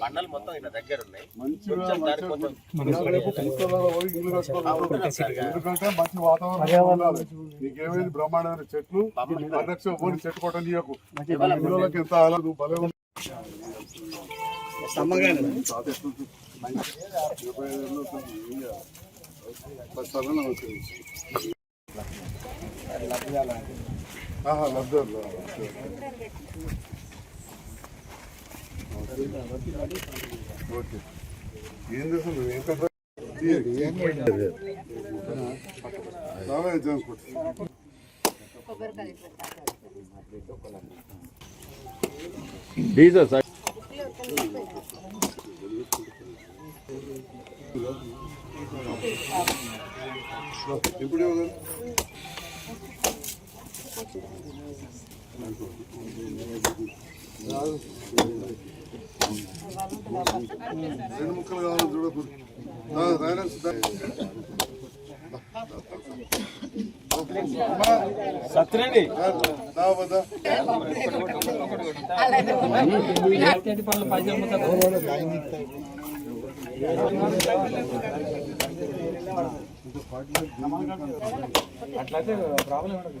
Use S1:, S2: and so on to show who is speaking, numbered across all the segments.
S1: బండలు మొత్తం ఇలా దగ్గర ఉన్నాయి
S2: నీకేమైంది బ్రహ్మాండమైన చెట్లు? పరిరక్షణ పోని చెట్టు కొట్ట నీయకు ఇళ్ళకి ఎంత ఆలదు భలే ఉంది. అవుతుంది. ఆహా, ఓకే ఏం చేస్తావు ఏం కథ? చాలా ఎగ్జామ్స్ ఇప్పుడు ఇవ్వగలరు? రెండు ముక్కలు కావాలి చూడకు రాయన
S3: సత్యనండి
S2: దావదా
S3: పనులు అమ్ముతారు అట్లయితే ప్రాబ్లం ఉండదు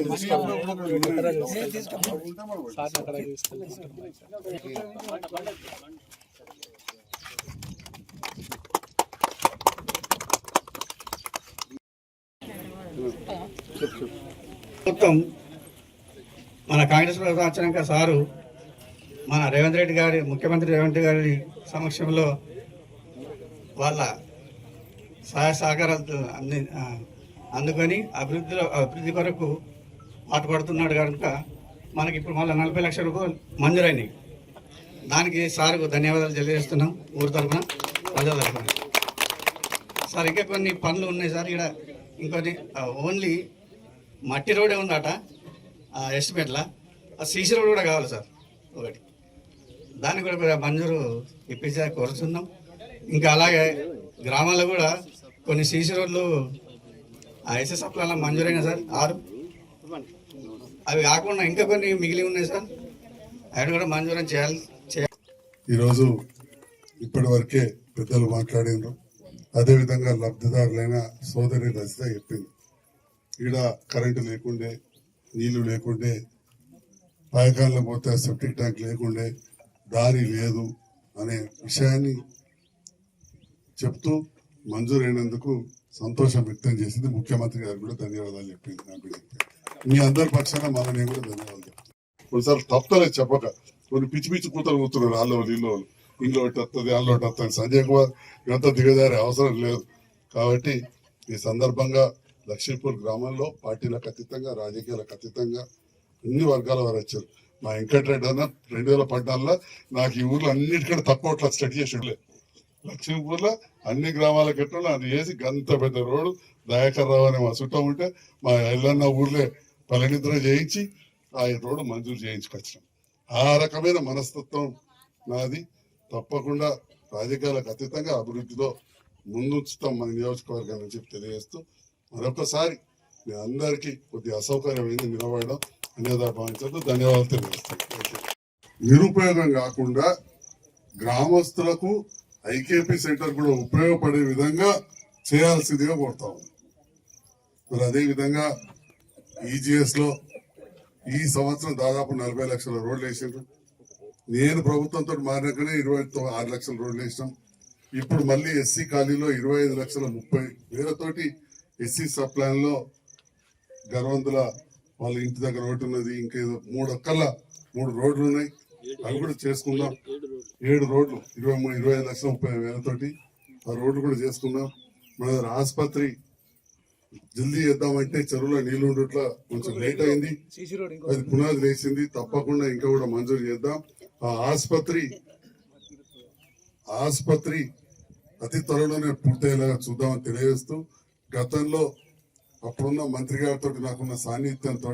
S4: మొత్తం మన కాంగ్రెస్ ప్రభుత్వం వచ్చినాక సారు మన రేవంత్ రెడ్డి గారి ముఖ్యమంత్రి రేవంత్ రెడ్డి గారి సమక్షంలో వాళ్ళ సహాయ సహకారాలు అంది అందుకొని అభివృద్ధిలో అభివృద్ధి కొరకు పాటుపడుతున్నాడు కనుక మనకి ఇప్పుడు మళ్ళీ నలభై లక్షల రూపాయలు మంజూరైనవి దానికి సార్కు ధన్యవాదాలు తెలియజేస్తున్నాం. ఊరి తరఫున ప్రజల తరఫున సార్ ఇంకా కొన్ని పనులు ఉన్నాయి సార్. ఇక్కడ ఇంకొన్ని ఓన్లీ మట్టి రోడే ఉందట ఆ ఎస్టిమేట్లా ఆ సీసీ రోడ్ కూడా కావాలి సార్ ఒకటి. దానికి కూడా మంజూరు ఇప్పించే కోరుతున్నాం ఇంకా అలాగే గ్రామాల్లో కూడా కొన్ని సీసీ రోడ్లు ఆ ఎస్ఎస్ఎఫ్లలో మంజూరైన సార్. ఆరు అవి కాకుండా ఇంకా కొన్ని మిగిలి ఉన్నాయి సార్. అవి కూడా మంజూరం చేయాలి
S2: ఈరోజు ఇప్పటి వరకే పెద్దలు మాట్లాడినారు. అదేవిధంగా లబ్ధిదారులైన సోదరి రచిత చెప్పింది. ఈడ కరెంటు లేకుండే నీళ్ళు లేకుండే పాయకాల్లో పోతే సెప్టిక్ ట్యాంక్ లేకుండే దారి లేదు అనే విషయాన్ని చెప్తూ మంజూరైనందుకు సంతోషం వ్యక్తం చేసింది. ముఖ్యమంత్రి గారు కూడా ధన్యవాదాలు చెప్పింది. నాకు చెప్పింది. మీ అందరి పక్షాన మన నేను కూడా ధన్యవాదాలు చెప్తాను కొన్నిసార్లు తప్పలేదు చెప్పక కొన్ని పిచ్చి పిచ్చి కూతలు కూతున్నారు వాళ్ళు వీళ్ళు. ఇంట్లో ఒకటి వస్తుంది వాళ్ళు ఒకటి వస్తుంది సంజయ్ కుమార్ ఇవంతా దిగజారే అవసరం లేదు. కాబట్టి ఈ సందర్భంగా లక్ష్మీపూర్ గ్రామంలో పార్టీలకు అతీతంగా రాజకీయాలకు అతీతంగా అన్ని వర్గాల వారు వచ్చారు. మా వెంకటరెడ్డి అన్న రెండు వేల పద్నాలుగులో నాకు ఈ ఊర్లో అన్నిటికంటే తక్కువ అట్లా స్టడీ చేసిండే. లక్ష్మీపూర్లో అన్ని గ్రామాల కట్టడం అది వేసి గంత పెద్ద రోడ్డు దయాకర్ రావు అనే మా చుట్టం ఉంటే మా ఎల్లన్న ఊర్లే తలనిద్ర చేయించి ఆ రోడ్డు మంజూరు చేయించుకొచ్చినాం ఆ రకమైన మనస్తత్వం నాది. తప్పకుండా రాజకీయాలకు అతీతంగా అభివృద్ధిలో ముందుంచుతాం మన నియోజకవర్గాన్ని చెప్పి తెలియజేస్తూ మరొకసారి మీ అందరికీ కొద్ది అసౌకర్యమైంది నిలబడడం అనేదా భావించదు ధన్యవాదాలు తెలియజేస్తాను నిరుపయోగం కాకుండా గ్రామస్తులకు ఐకేపీ సెంటర్ కూడా ఉపయోగపడే విధంగా చేయాల్సిందిగా కోరుతా ఉన్నాం. మరి అదే ఈజీఎస్లో ఈజీఎస్లో ఈ సంవత్సరం దాదాపు నలభై లక్షల రోడ్లు వేసారు నేను ప్రభుత్వంతో మారినాకనే ఇరవై ఆరు లక్షల రోడ్లు వేసినాం. ఇప్పుడు మళ్ళీ ఎస్సీ ఖాళీలో ఇరవై ఐదు లక్షల ముప్పై వేలతోటి ఎస్సీ సబ్ ప్లాన్లో గర్వంతుల వాళ్ళ ఇంటి దగ్గర ఒకటి ఉన్నది ఇంకేదో మూడు ఒక్కల మూడు రోడ్లు ఉన్నాయి. అవి కూడా చేసుకుందాం. ఏడు రోడ్లు ఇరవై మూడు ఇరవై ఐదు లక్షల ముప్పై వేలతోటి ఆ రోడ్లు కూడా చేసుకుందాం. మన దగ్గర ఆసుపత్రి జల్దీ చేద్దామంటే చెరువులో నీళ్ళు ఉండట్లా కొంచెం లేట్ అయింది. అది పునాది వేసింది. తప్పకుండా ఇంకా కూడా మంజూరు చేద్దాం. ఆ ఆసుపత్రి ఆసుపత్రి అతి త్వరలోనే పూర్తయ్యేలాగా చూద్దామని తెలియజేస్తూ గతంలో అప్పుడున్న మంత్రి గారితో నాకున్న సాన్నిధ్యంతో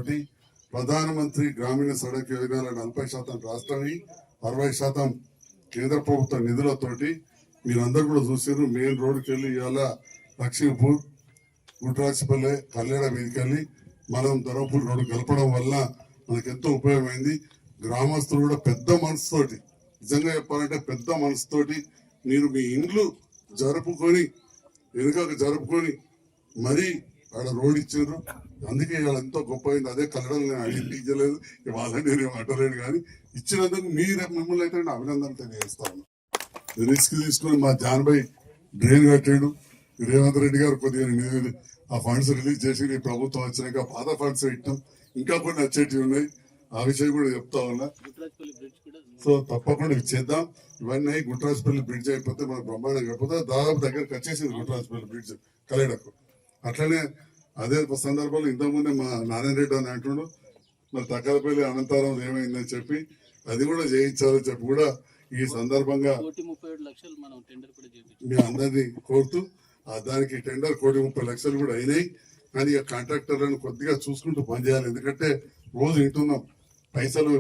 S2: ప్రధానమంత్రి గ్రామీణ సడక్ యోజనల నలభై శాతం రాష్ట్రవి అరవై శాతం కేంద్ర ప్రభుత్వ నిధులతోటి మీరందరూ కూడా చూసారు మెయిన్ రోడ్డుకి వెళ్ళి ఇవాళ లక్ష్మీపూర్ గుట్రాసిపల్లె కల్లెడ మీదకెళ్ళి మనం ధర్మపూర్ రోడ్డు కలపడం వల్ల మనకు ఎంతో ఉపయోగమైంది. గ్రామస్తులు కూడా పెద్ద మనసుతోటి నిజంగా చెప్పాలంటే పెద్ద మనసుతోటి మీరు మీ ఇండ్లు జరుపుకొని వెనుక జరుపుకొని మరీ ఆడ రోడ్ ఇచ్చారు. అందుకే ఇవాళ ఎంతో గొప్ప అయింది. అదే కలడం నేను అడిగించలేదు ఇవాళ నేను అడలేను కానీ ఇచ్చినందుకు మీరు మిమ్మల్ని అయితే నేను అభినందనలు తెలియజేస్తాను రిస్క్ తీసుకుని మా జాన్బాయ్ డ్రైన్ కట్టాడు. రేవంత్ రెడ్డి గారు కొద్దిగా నిధులు ఆ ఫండ్స్ రిలీజ్ చేసి ఈ ప్రభుత్వం వచ్చినాక పాత ఫండ్స్ ఇట్టాం ఇంకా కొన్ని వచ్చేటివి ఉన్నాయి. ఆ విషయం కూడా చెప్తా ఉన్నా. సో తప్పకుండా ఇవి చేద్దాం. ఇవన్నీ గుట్రాజపల్లి బ్రిడ్జ్ అయిపోతే మనకు బ్రహ్మాండంగా అయిపోతే దాదాపు దగ్గరకు వచ్చేసింది గుట్రాజపల్లి బ్రిడ్జ్ కలేడకు అట్లనే అదే సందర్భంలో ఇంతకుముందే మా నారాయణ రెడ్డి అని అంటుండు మరి తక్కలపల్లి అనంతరం ఏమైందని చెప్పి అది కూడా చేయించాలని చెప్పి కూడా ఈ సందర్భంగా
S5: మనం
S2: మీ అందరినీ కోరుతూ దానికి టెండర్ కోటి ముప్పై లక్షలు కూడా అయినాయి. కానీ ఇక కాంట్రాక్టర్లను కొద్దిగా చూసుకుంటూ పనిచేయాలి. ఎందుకంటే రోజు వింటున్నాం పైసలు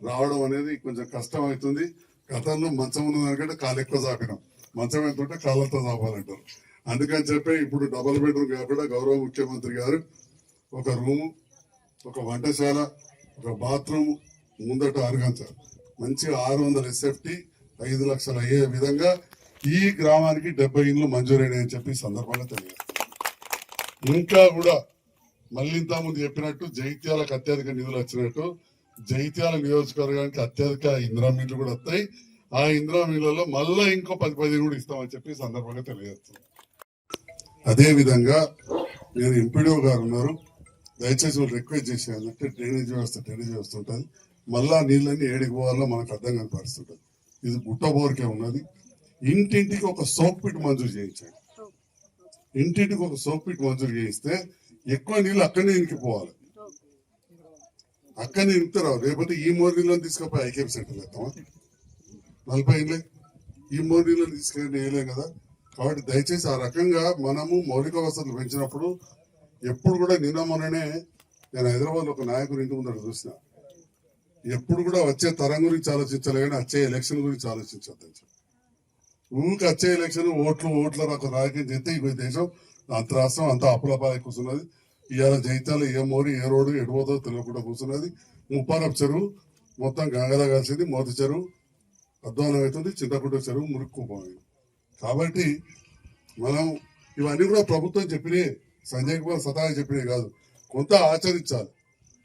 S2: రావడం అనేది కొంచెం కష్టం అవుతుంది గతంలో మంచం ఉన్న దానికంటే కాలు ఎక్కువ చాపినాం. మంచం ఎంత ఉంటే కాళ్ళతో చాపాలంటారు. అందుకని చెప్పి ఇప్పుడు డబుల్ బెడ్రూమ్ కాకుండా గౌరవ ముఖ్యమంత్రి గారు ఒక రూము ఒక వంటశాల ఒక బాత్రూమ్ ముందట అరగంచారు. మంచిగా ఆరు వందల ఎస్ఎఫ్టీ ఐదు లక్షలు అయ్యే విధంగా ఈ గ్రామానికి డెబ్బై ఇండ్లు మంజూరైనాయని చెప్పి సందర్భంగా తెలియదు ఇంకా కూడా మళ్ళీ ఇంతకుముందు చెప్పినట్టు జైత్యాలకు అత్యధిక నిధులు వచ్చినట్టు జైత్యాల నియోజకవర్గానికి అత్యధిక ఇందిరా మిల్లు కూడా వస్తాయి. ఆ ఇందిరా మిల్లులో మళ్ళా ఇంకో పది పది కూడా ఇస్తామని చెప్పి సందర్భంగా తెలియజేస్తుంది అదే విధంగా నేను ఎంపీడీఓ గారు ఉన్నారు. దయచేసి వాళ్ళు రిక్వెస్ట్ చేసేయాలంటే డ్రైనేజ్ వ్యవస్థ డ్రైనేజ్ వ్యవస్థ ఉంటుంది. మళ్ళా నీళ్ళని ఏడికి పోవాలో మనకు అర్థం కాని ఇది గుట్ట బోర్కే ఉన్నది. ఇంటింటికి ఒక సోప్ పిట్ మంజూరు చేయించండి ఇంటింటికి ఒక సోప్ పిట్ మంజూరు చేయిస్తే ఎక్కువ నీళ్ళు అక్కడనే ఇంకిపోవాలి అక్కడనే ఇంకుతారు లేకపోతే ఈ మూడు నీళ్ళని తీసుకుపోయి ఐకేఎం సెంటర్ వేద్దామా నలభై ఏళ్ళే. ఈ మూడు నీళ్ళని తీసుకెళ్ళి వేయలేం కదా. కాబట్టి దయచేసి ఆ రకంగా మనము మౌలిక వసతులు పెంచినప్పుడు ఎప్పుడు కూడా నిన్న మొన్ననే నేను హైదరాబాద్ ఒక నాయకుడు ఇంటి ముందర చూసిన. ఎప్పుడు కూడా వచ్చే తరం గురించి ఆలోచించాలి కానీ వచ్చే ఎలక్షన్ గురించి ఆలోచించద్దని చెప్పి. ఊరికి వచ్చే ఎలక్షన్ ఓట్లు ఓట్ల నాకు రాజకీయం చేస్తే ఈ దేశం అంత రాష్ట్రం అంత అప్పులపాయ కూర్చున్నది. ఇవాళ జయితాలు ఏ మోరి ఏ రోడ్డు ఎడిపోతుందో తెలియకుండా కూర్చున్నది. ముప్పారపు చెరువు మొత్తం గంగదా కలిసింది మోతి చెరువు. అధ్వానం అవుతుంది చింతకుంట చెరువు మురుక్కుపోయింది. కాబట్టి మనం ఇవన్నీ కూడా ప్రభుత్వం చెప్పినే సంజయ్ కుమార్ సతా చెప్పినే కాదు కొంత ఆచరించాలి.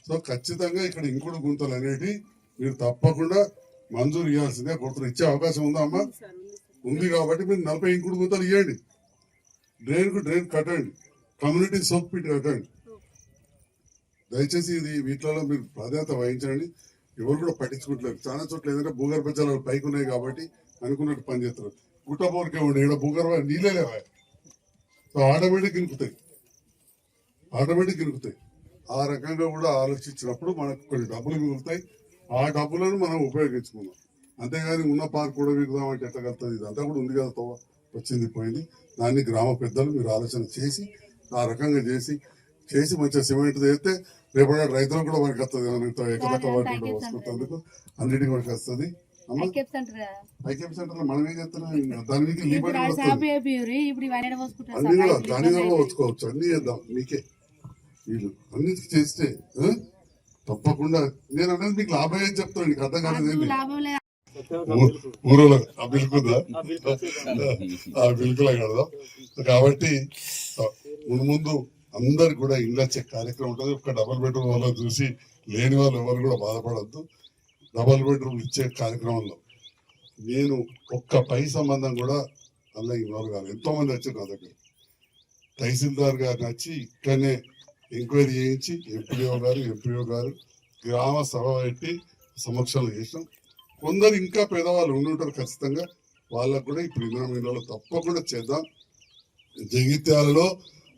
S2: సో ఖచ్చితంగా ఇక్కడ ఇంకుడు గుంతలు అనేటివి మీరు తప్పకుండా మంజూరు ఇవ్వాల్సిందే కొడుతున్న ఇచ్చే అవకాశం ఉందా అమ్మా? ఉంది కాబట్టి మీరు నలభై ఇంకుడు గుంతలు ఇవ్వండి డ్రైన్కు డ్రైన్ కట్టండి. కమ్యూనిటీ సోప్ పిట్ కట్టండి. దయచేసి ఇది వీటిలో మీరు ప్రాధాన్యత వహించండి. ఎవరు కూడా పట్టించుకుంటలేరు చాలా చోట్ల ఏదంటే భూగర్భ జలాలు పైకి ఉన్నాయి కాబట్టి అనుకున్నట్టు పని చేస్తారు. గుట్టబోరికే ఉండే ఇక్కడ భూగర్భ నీళ్ళే లేవా? సో ఆటోమేటిక్ ఇనుకుతాయి ఆటోమేటిక్ ఇనుకుతాయి ఆ రకంగా కూడా ఆలోచించినప్పుడు మనకు కొన్ని డబ్బులు మిగులుతాయి. ఆ డబ్బులను మనం ఉపయోగించుకుందాం. అంతేగాని ఉన్న పార్క్ కూడా మిగుదాం అంటే ఎట్లా కలుగుతుంది ఇదంతా కూడా ఉంది కదా వచ్చింది పోయింది. దాన్ని గ్రామ పెద్దలు మీరు ఆలోచన చేసి ఆ రకంగా చేసి చేసి మంచిగా సిమెంట్ చేస్తే రేపటి రైతులకు కూడా మనకి వస్తుంది ఎక్కడెక్క వాటి కూడా వస్తుందందుకు అన్నిటికీ మనకి వస్తుంది.
S6: సెంటర్
S2: మనం ఏం చేస్తున్నాం? వస్తుంది.
S6: ఎక్కడ
S2: అన్ని కూడా దాని కూడా. వచ్చుకోవచ్చు అన్ని చేద్దాం మీకే. వీళ్ళు అన్నిటికీ చేస్తే? తప్పకుండా. నేను అనేది మీకు లాభం ఏం చెప్తాను నీకు అర్థం కాలేదు
S6: మాకు
S2: ఊరులో ఆ బిల్కుందా ఆ బిల్కులే కడదాం కాబట్టి ముందు ముందు అందరు కూడా ఇల్లు వచ్చే కార్యక్రమం ఉంటుంది. ఒక డబుల్ బెడ్రూమ్ వల్ల చూసి లేని వాళ్ళు ఎవరు కూడా బాధపడద్దు. డబల్ బెడ్రూమ్ ఇచ్చే కార్యక్రమంలో నేను ఒక్క పై సంబంధం కూడా అలా ఇన్వాల్వ్ కాదు ఎంతో మంది వచ్చారు నా దగ్గర. తహసీల్దార్ గారిని వచ్చి ఇక్కడనే ఎంక్వైరీ చేయించి ఎంపీఓ గారు ఎంపీఓ గారు గ్రామ సభ పెట్టి సమక్షంలో చేసాం కొందరు ఇంకా పేదవాళ్ళు ఉండి ఉంటారు ఖచ్చితంగా. వాళ్ళకు కూడా ఇప్పుడు ఇన్నో తప్పకుండా చేద్దాం. జగిత్యాలలో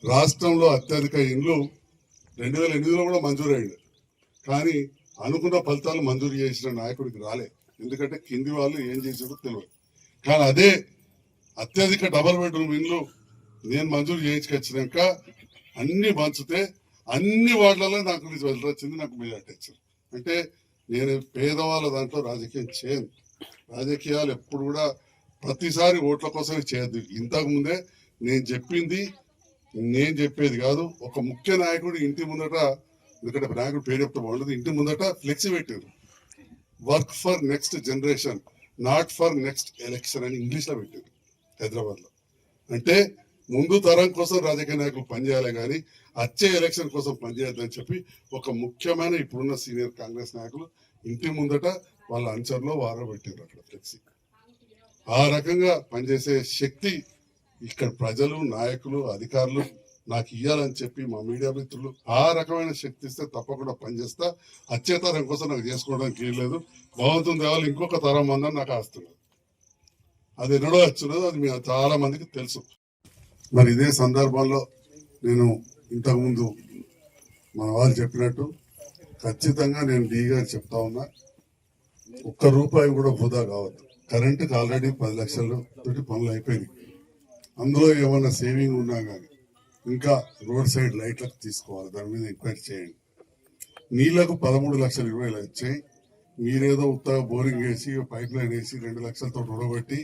S2: రాష్ట్రంలో అత్యధిక ఇండ్లు రెండు వేల ఎనిమిదిలో కూడా మంజూరు అయ్యింది కానీ అనుకున్న ఫలితాలు మంజూరు చేసిన నాయకుడికి రాలే. ఎందుకంటే కింది వాళ్ళు ఏం చేసారో తెలియదు. కానీ అదే అత్యధిక డబల్ బెడ్రూమ్ ఇండ్లు నేను మంజూరు చేయించుకొచ్చినాక అన్ని పంచితే అన్ని వార్డులలో నాకు రిజల్ట్ వచ్చింది నాకు మెజార్టీ ఇచ్చారు అంటే నేను పేదవాళ్ళ దాంట్లో రాజకీయం చేయను. రాజకీయాలు ఎప్పుడు కూడా ప్రతిసారి ఓట్ల కోసమే చేయొద్దు. ఇంతకుముందే నేను చెప్పింది నేను చెప్పేది కాదు. ఒక ముఖ్య నాయకుడు ఇంటి ముందట ఎందుకంటే నాయకుడు పేరు చెప్తే బాగుండదు. ఇంటి ముందట ఫ్లెక్సీ పెట్టారు. Work for next generation not for next election అని ఇంగ్లీష్లో పెట్టారు హైదరాబాద్లో. అంటే ముందు తరం కోసం రాజకీయ నాయకులు పనిచేయాలి కానీ వచ్చే ఎలక్షన్ కోసం పనిచేయద్దని చెప్పి ఒక ముఖ్యమైన ఇప్పుడున్న సీనియర్ కాంగ్రెస్ నాయకులు ఇంటి ముందట వాళ్ళ అంచర్లో వారో పెట్టారు అక్కడ ఫ్లెక్సీ. ఆ రకంగా పనిచేసే శక్తి ఇక్కడ ప్రజలు నాయకులు అధికారులు నాకు ఇవ్వాలని చెప్పి మా మీడియా మిత్రులు ఆ రకమైన శక్తి ఇస్తే తప్పకుండా పనిచేస్తా. వచ్చే తరం కోసం నాకు చేసుకోవడానికి లేదు. భగవంతుని దేవాలి ఇంకొక తరం మందని నాకు ఆస్తున్నారు అది ఎన్నడో వచ్చినదో అది మీ చాలా మందికి తెలుసు. మరి ఇదే సందర్భంలో నేను ఇంతకుముందు మన వాళ్ళు చెప్పినట్టు ఖచ్చితంగా నేను డీ గారు చెప్తా ఉన్నా ఒక్క రూపాయి కూడా వృధా కావద్దు. కరెంటుకి ఆల్రెడీ పది లక్షలు తోటి పనులు అయిపోయినాయి. అందులో ఏమన్నా సేవింగ్ ఉన్నా కానీ ఇంకా రోడ్ సైడ్ లైట్లకు తీసుకోవాలి దాని మీద ఎంక్వైరీ చేయండి. నీళ్ళకు పదమూడు లక్షలు ఇరవై వచ్చాయి. మీరేదో ఉత్తగా బోరింగ్ వేసి పైప్ లైన్ వేసి రెండు లక్షలతో రుడబెట్టి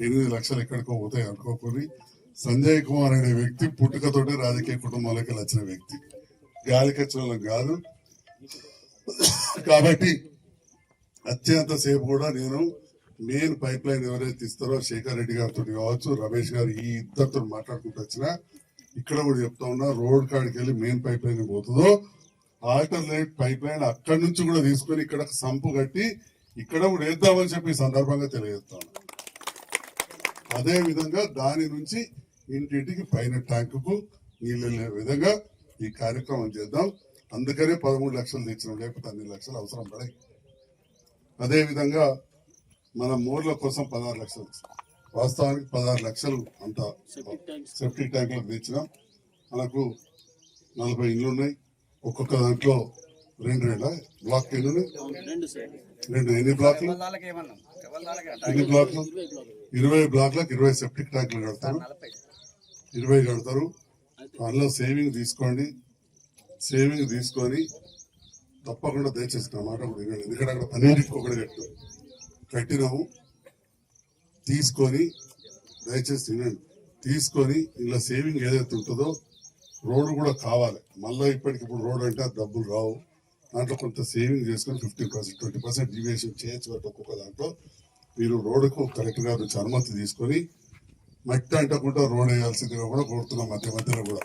S2: ఎనిమిది లక్షలు ఎక్కడికో పోతాయి అనుకోకొని సంజయ్ కుమార్ అనే వ్యక్తి పుట్టుకతోటే రాజకీయ కుటుంబాలకి వచ్చిన వ్యక్తి. గాలికి వచ్చిన కాదు. కాబట్టి అత్యంత సేపు కూడా నేను మెయిన్ పైప్ లైన్ ఎవరైతే ఇస్తారో శేఖర్ రెడ్డి గారితో కావచ్చు రమేష్ గారు ఈ ఇద్దరితో మాట్లాడుకుంటూ వచ్చినా ఇక్కడ కూడా చెప్తా ఉన్నా రోడ్ కాడికి వెళ్ళి మెయిన్ పైప్ లైన్ పోతుందో ఆల్టర్నేట్ పైప్ లైన్ అక్కడి నుంచి కూడా తీసుకొని ఇక్కడ సంపు కట్టి ఇక్కడ కూడా వేద్దామని చెప్పి సందర్భంగా తెలియజేస్తాను అదే విధంగా దాని నుంచి ఇంటింటికి పైన ట్యాంకుకు నీళ్ళు వెళ్ళే విధంగా ఈ కార్యక్రమం చేద్దాం. అందుకనే పదమూడు లక్షలు తెచ్చినాం లేకపోతే అన్ని లక్షలు అవసరం పడాయి అదే విధంగా మన మూర్ల కోసం పదహారు లక్షలు వాస్తవానికి పదహారు లక్షలు అంత
S5: సెప్టిక్
S2: ట్యాంకులకు తెచ్చినాం. మనకు నలభై ఇళ్ళు ఉన్నాయి. ఒక్కొక్క దాంట్లో రెండు రెండా బ్లాక్ ఎన్ని
S5: రెండు
S2: ఎన్ని బ్లాక్లు? ఎన్ని బ్లాక్లు?
S5: ఇరవై బ్లాక్
S2: ఇరవై బ్లాక్లకు ఇరవై సెప్టిక్ ట్యాంకులు కడతారు ఇరవై కడతారు. అందులో సేవింగ్ తీసుకోండి. సేవింగ్ తీసుకొని తప్పకుండా దయచేసి నా మాట కూడా వినండి. ఎందుకంటే అక్కడ పన్నెండింటికి ఒకటి కట్టు. కట్టినాము. తీసుకొని దయచేసి వినండి. తీసుకొని ఇలా సేవింగ్ ఏదైతే ఉంటుందో రోడ్డు కూడా కావాలి. మళ్ళీ ఇప్పటికి ఇప్పుడు రోడ్ అంటే డబ్బులు రావు. దాంట్లో కొంత సేవింగ్ చేసుకొని fifteen percent twenty percent deviation చేయొచ్చు ఒక్కొక్క దాంట్లో మీరు రోడ్డుకు కరెక్ట్గా నుంచి అనుమతి తీసుకొని మట్టి అంటకుండా రోడ్ వేయాల్సిందిగా కూడా కోరుతున్నాం మధ్య మధ్యలో కూడా.